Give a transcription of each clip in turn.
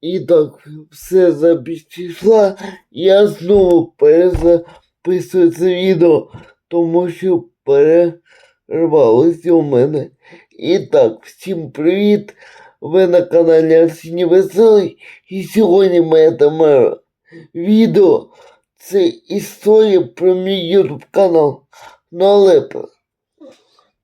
І так, все запись пішла. Я знову перезаписую це відео, тому що перервалося у мене. І так, всім привіт! Ви на каналі Арсеній Веселий. І сьогодні моя тема відео це історія про мій YouTube канал. Ну але,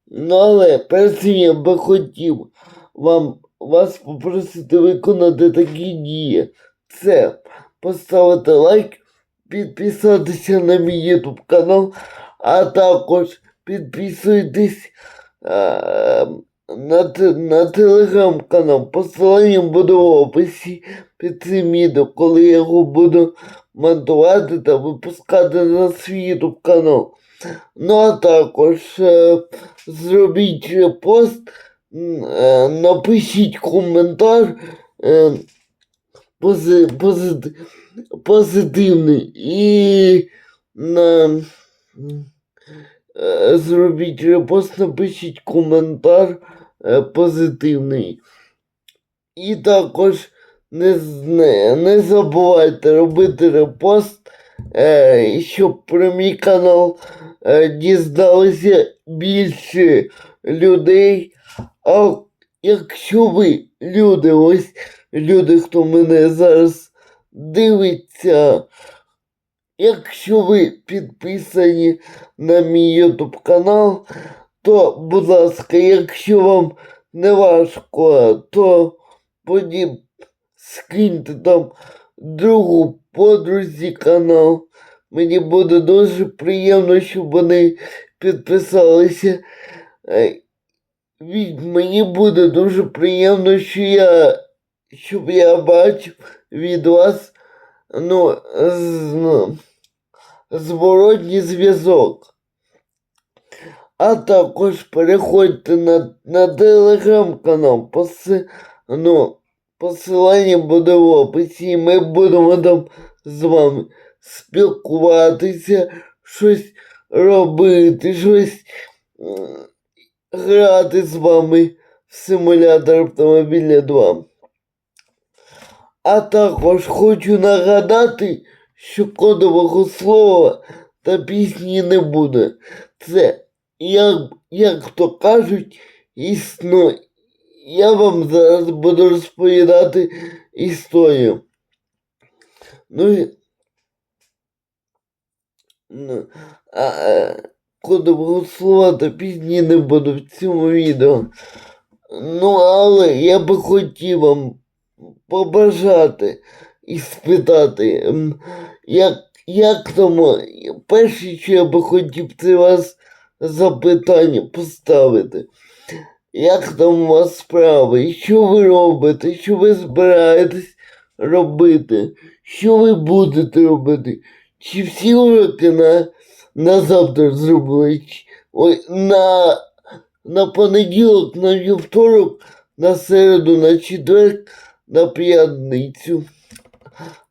ну але перед цим я би хотів вам вас попросити виконати такі дії. Це поставити лайк, підписатися на мій YouTube канал, а також підписуйтесь е, на, на телеграм-канал. Посилання буде в описі під цим відео, коли я його буду монтувати та випускати на свій YouTube канал. Ну а також е, зробіть е, напишіть коментар е, пози, пози, позитивний і на, е, зробіть репост, напишіть коментар е, позитивний. І також не, не, забувайте робити репост, е, щоб про мій канал е, дізналися більше людей. А якщо ви, люди, ось люди, хто мене зараз дивиться, якщо ви підписані на мій YouTube канал, то, будь ласка, якщо вам не важко, то подіб скиньте там другу подрузі канал. Мені буде дуже приємно, щоб вони підписалися. Від мені буде дуже приємно, що я, щоб я бачив від вас ну, зворотній зв'язок. А також переходьте на, на телеграм-канал. Поси, ну, посилання буде в описі, і ми будемо там з вами спілкуватися, щось робити, щось. Грати з вами в симулятор автомобіля 2. А також хочу нагадати, що кодового слова та пісні не буде. Це, як, як то кажуть, існо. Я вам зараз буду розповідати історію. Ну, ну а, е, кодового слова та пісні не буду в цьому відео. Ну, але я би хотів вам побажати і спитати, як, як там, перше, що я би хотів, це вас запитання поставити. Як там у вас справи? Що ви робите? Що ви збираєтесь робити? Що ви будете робити? Чи всі уроки на на завтра зробили. Ой, на, на понеділок, на вівторок, на середу, на четвер, на п'ятницю.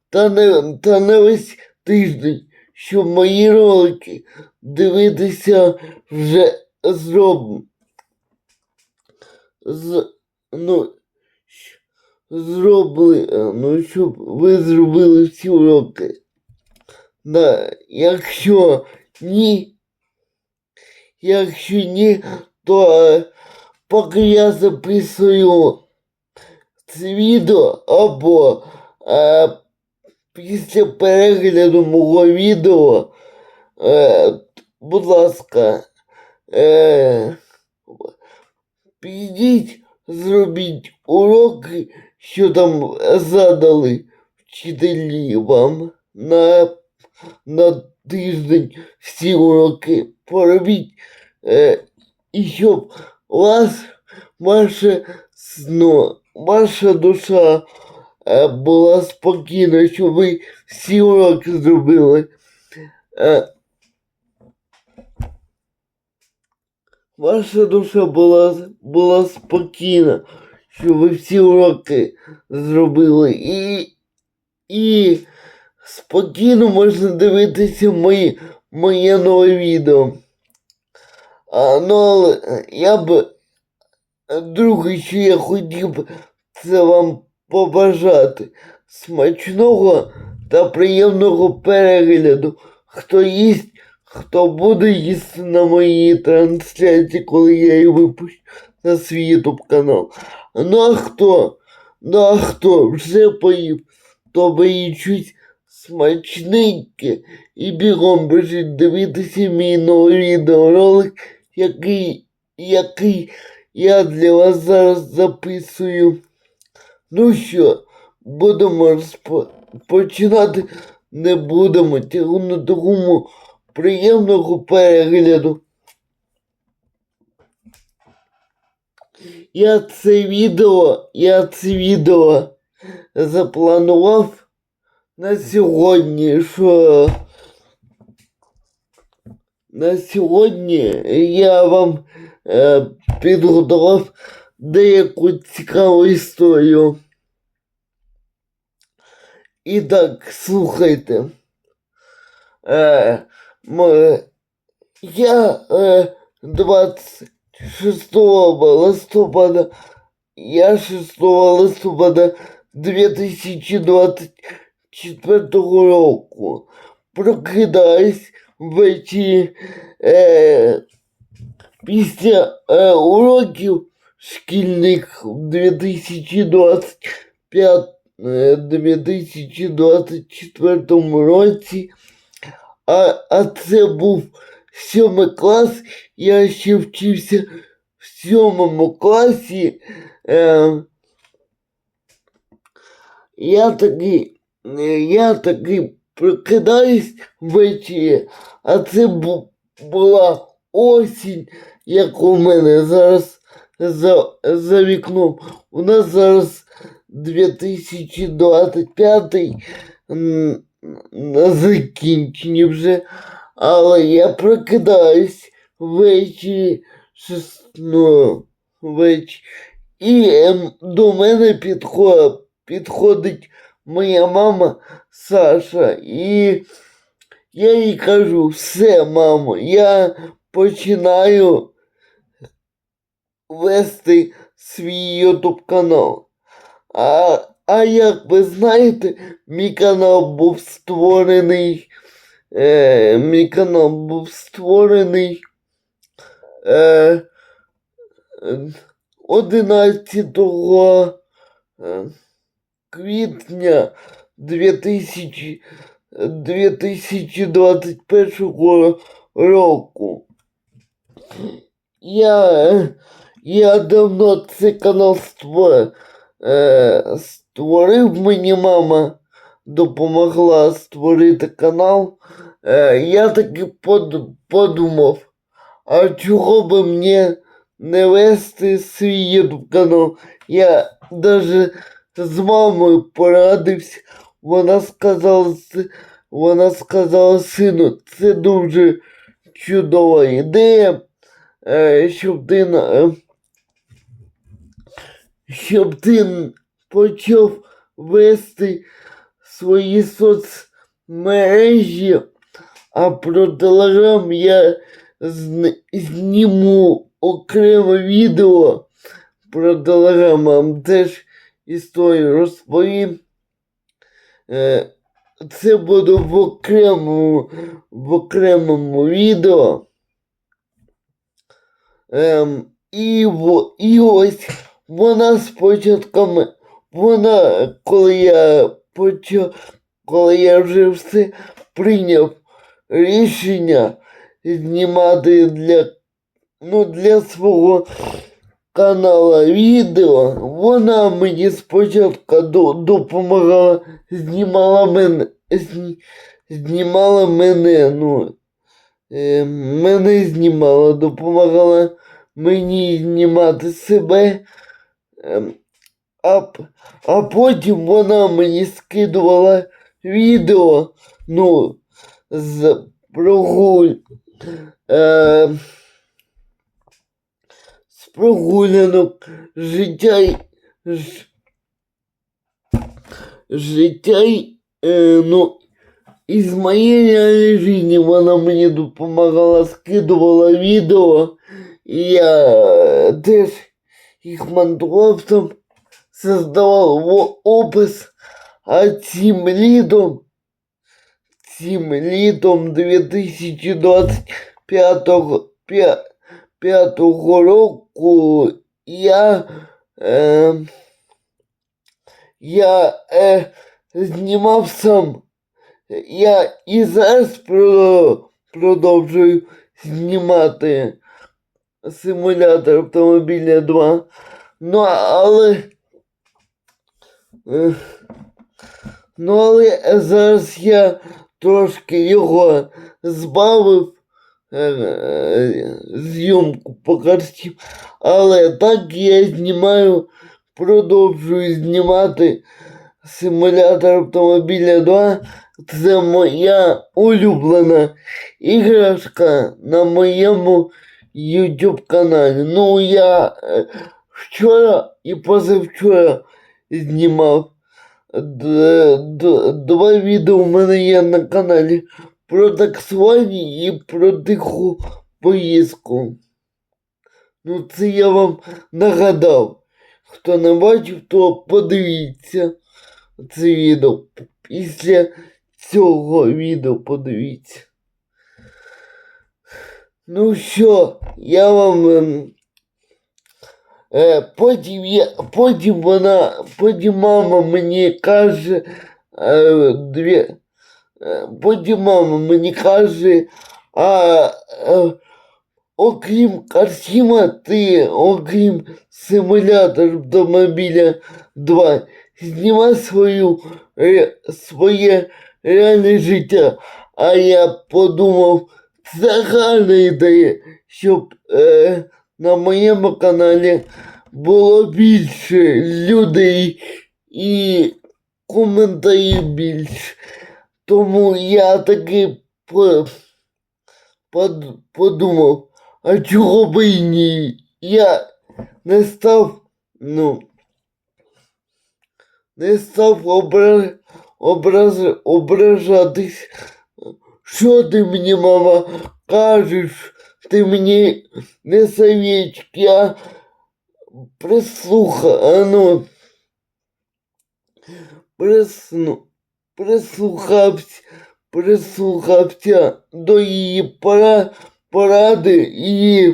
Та не, та не весь тиждень, щоб мої ролики дивитися вже зроб... З, ну, зробили, ну, щоб ви зробили всі уроки. Да, якщо ні, якщо ні, то е, поки я записую це відео або е, після перегляду мого відео, е, будь ласка, е, підіть, зробіть уроки, що там задали вчителі вам на на тиждень всі уроки поробіть, е, і щоб вас, ваше, ну, ваша душа е, була спокійна, щоб ви всі уроки зробили. Е, ваша душа була, була спокійна, щоб ви всі уроки зробили. І, і спокійно можна дивитися мої, моє нове відео. А, ну, але я б друге, що я хотів це вам побажати смачного та приємного перегляду. Хто їсть, хто буде їсти на моїй трансляції, коли я її випущу на свій YouTube канал. Ну а хто? Ну а хто вже поїв, то боїть щось смачненьке і бігом біжить дивитися мій новий відеоролик, який, який я для вас зараз записую. Ну що, будемо розпо- починати. Не будемо тягнути гуму приємного перегляду. Я це відео, я це відео запланував на сьогодні, що на сьогодні я вам е, підготував деяку цікаву історію. І так, слухайте. Е, м- я е, 26 листопада, я 6 листопада 2024 року. Прокидаюсь ввечері е, після е, уроків шкільних в 2025 е, 2024 році, а, а це був сьомий клас, я ще вчився в сьомому класі. Е, я таки, е, я таки прокидаюсь ввечері, а це була осінь, як у мене зараз за, за вікном. У нас зараз 2025 на закінченні вже, але я прокидаюсь ввечері, шес- ну, ввечері, і ем, до мене підходить, підходить моя мама Саша, і я їй кажу, все, мамо, я починаю вести свій ютуб канал. А, а як ви знаєте, мій канал був створений. Е, мій канал був створений е, е, 11 е, квітня 2000, 2021 року. Я, я давно цей канал створив. Е, створив мені мама, допомогла створити канал. Е, я таки подумав, а чого би мені не вести свій YouTube канал? Я даже з мамою порадився. Вона сказала, вона сказала сину, це дуже чудова ідея, е, щоб ти е, щоб ти почав вести свої соцмережі, а про телеграм я зніму окреме відео про телеграм, теж історію розповім. Е, Це буде в окремому, в окремому відео. Ем, і, і ось вона спочатку, вона, коли я почав, коли я вже все прийняв рішення знімати для, ну, для свого канала відео, вона мені спочатку допомагала, знімала мене, зні, знімала мене, ну, е, мене знімала, допомагала мені знімати себе. Ем, а, а потім вона мені скидувала відео, ну, з прогуль. Е, прогулянок життя, життя, е, ну, із моєї реальної житті вона мені допомагала, скидувала відео, і я теж їх там создавав опис, а цим літом, цим літом 2025 п'я- п'ятого року я, е, я е, знімав сам. Я і зараз продовжую знімати симулятор автомобіля 2. Ну, але. е, Ну, але зараз я трошки його збавив зйомку по карті. Але так я знімаю, продовжую знімати симулятор автомобіля 2. Це моя улюблена іграшка на моєму YouTube каналі. Ну, я е, вчора і позавчора знімав два відео в мене є на каналі про таксування і про тиху поїздку. Ну, це я вам нагадав. Хто не бачив, то подивіться це відео. Після цього відео подивіться. Ну що, я вам. ем, Е, потім, я, потім вона, потім мама мені каже, е, дві, потім мама мені каже, а е, окрім Карсіма, ти, окрім симулятор автомобіля 2, знімай свою, своє реальне життя. А я подумав, це гарна ідея, щоб е, на моєму каналі було більше людей і коментарів більше. Тому я таки по, под, подумав, а чого би і ні? Я не став, ну, не став обра, образ, ображатись. Що ти мені, мама, кажеш? Ти мені не совєчки, а прислуха, а ну, присну, прислухався, прислухався до її пора, поради і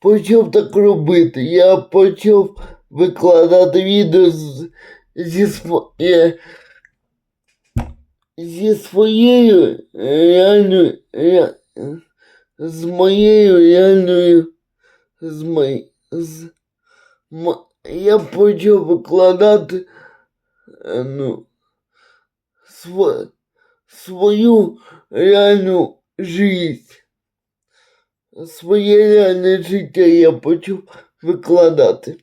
почав так робити. Я почав викладати відео з, зі, зі своєю реальною ре, з моєю реальною з мої, з м, я почав викладати е, ну, св, свою реальну життя. Своє реальне життя я почав викладати.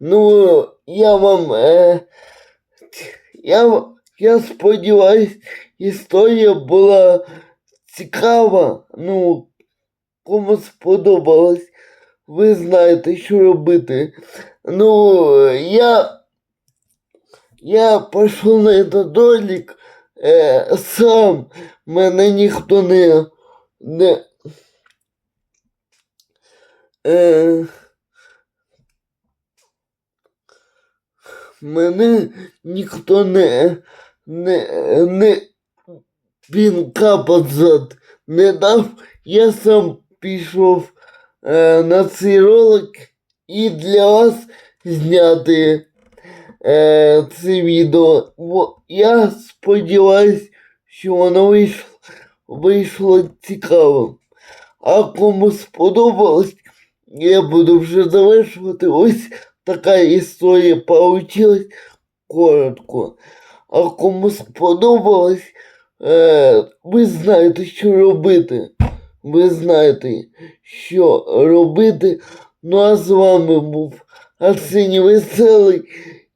Ну, я вам е, я, я сподіваюсь, історія була цікава. Ну, кому сподобалось, ви знаєте, що робити. Ну, я, я пішов на этот ролик е, сам, мене ніхто не, не е, мене ніхто не, не, не пінка під зад не дав, я сам пішов е, на цей ролик і для вас зняти е, це відео. Бо я сподіваюсь, що воно вийшло, вийшло цікавим. А кому сподобалось, я буду вже завершувати. Ось така історія получилась коротко. А кому сподобалось, е, ви знаєте, що робити. Ви знаєте, що робити. Ну а з вами був Арсеній Веселий.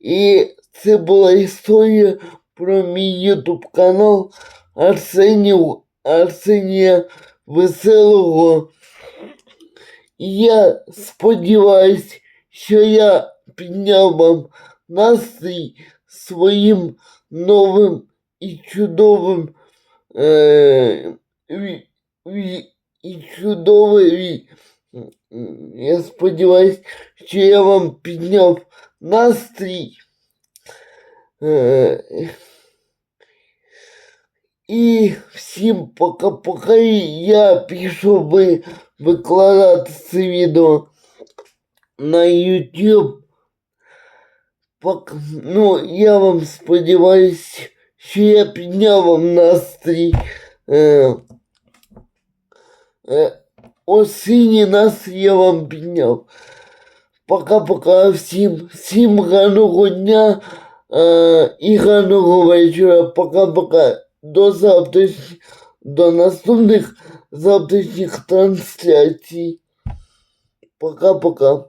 І це була історія про мій ютуб канал Арсенію, Арсенія Веселого. Я сподіваюсь, що я підняв вам настрій своїм новим і чудовим е, і чудовий. Я сподіваюсь, що я вам підняв настрій. Е, і всім пока-пока. І Я пішов би викладати це відео на YouTube. Пок... Ну, я вам сподіваюсь, що я підняв вам настрій. Е, е, осінній настрій я вам підняв. Пока-пока всім, всім гарного дня е, і гарного вечора. Пока-пока. До завтрашніх, до наступних завтрашніх трансляцій. Пока-пока.